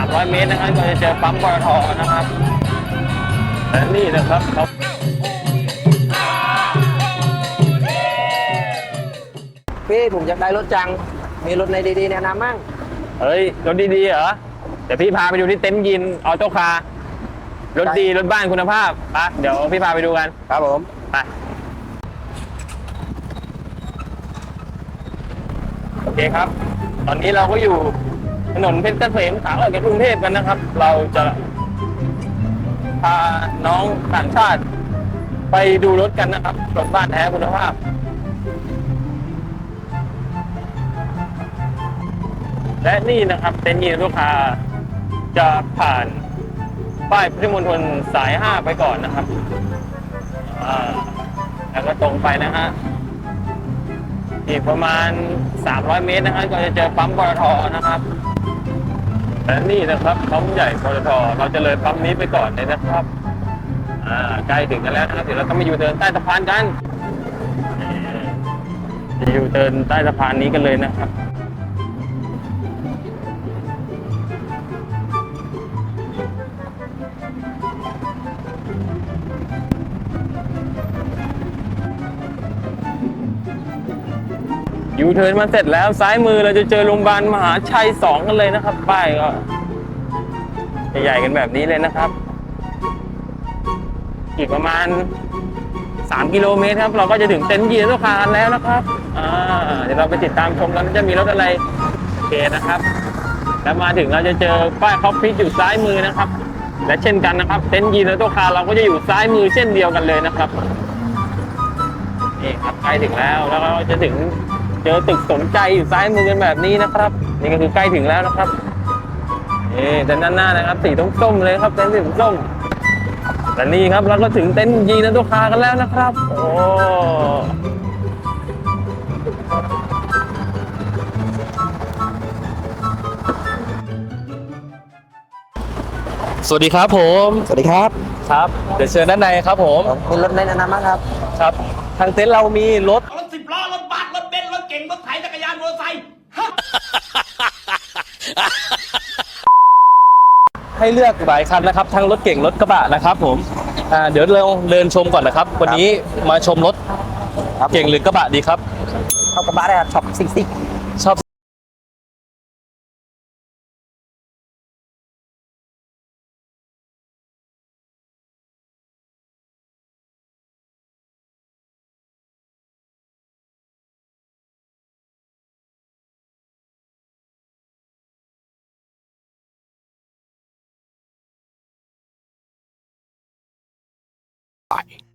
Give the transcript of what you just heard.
300 เมตรนะครับก็จะเจอปั๊มปตทนะครับและนี่นะครับเขาพี่ผมอยากได้รถจัง มีรถในดีๆแนะนำมั่งเฮ้ย รถดีๆเหรอเดี๋ยวพี่พาไปดูที่เต็นท์ยินออโต้คาร์รถดีรถบ้านคุณภาพไปะเดี๋ยวพี่พาไปดูกันครับผม ไปโอเคครับ ตอนนี้เราก็อยู่ ถนนเพชรเกษมขาออกจากกรุงเทพกันนะครับ เราจะพาน้องต่างชาติ ไปดูรถกันนะครับรถบ้านแท้คุณภาพและนี่นะครับเต็นท์ยีลูกค้าจะผ่านป้ายพุทธมณฑลสาย 5 ไปก่อนนะครับ แล้วก็ตรงไปนะฮะ อีกประมาณ 300 เมตรนะฮะก็จะเจอปั๊มปตทนะครับ และนี่นะครับปั๊มใหญ่ปตทเราจะเลยปั๊มนี้ไปก่อนเลยนะครับอ่าใกล้ถึงกันแล้วนะครับเดี๋ยวเราก็มาอยู่เดินใต้สะพานกันจะอยู่เดินใต้สะพานนี้กันเลยนะครับ ยูเทิร์นมาเสร็จแล้วซ้ายมือเราจะเจอโรงพยาบาลมหาชัยสองกันเลยนะครับ ป้ายก็ใหญ่ๆกันแบบนี้เลยนะครับ อีกประมาณ 3 กิโลเมตรครับ เราก็จะถึงเต็นท์ยีนลูกค้ากันแล้วนะครับอ่าเดี๋ยวเราไปติดตามชมกันจะมีรถอะไรโอเคนะครับ แล้วมาถึงเราจะเจอป้ายคอฟฟิศอยู่ซ้ายมือนะครับ และเช่นกันนะครับ เต็นท์ยีนและตัวคาร์เราก็จะอยู่ซ้ายมือเช่นเดียวกันเลยนะครับนี่ครับใกล้ถึงแล้วแล้วเราจะถึง เจอตึกสมใจอยู่ซ้ายมือกันแบบนี้นะครับ นี่ก็คือใกล้ถึงแล้วนะครับนี่เต็นท์ด้านหน้านะครับสีส้มๆเลยครับเต็นท์สีส้มและนี่ครับเราก็ถึงเต็นท์ยีนและตัวคาร์กันแล้วนะครับ โอ้สวัสดีครับผมสวัสดีครับครับ เดี๋ยวเชิญด้านในครับผมมีรถในแนะนำมั่งครับ ครับ ทางเต็นท์เรามีรถ ถเก๋งรถไถจักรยานมอเตอร์ไซค์ให้เลือกหลายคันนะครับทั้งรถเก่งรถกระบะนะครับผมอ่าเดี๋ยวเราเดินชมก่อนนะครับ วันนี้มาชมรถครับเก่งหรือกระบะดีครับเข้ากระบะได้ครับช็อปซิกซิก Bye.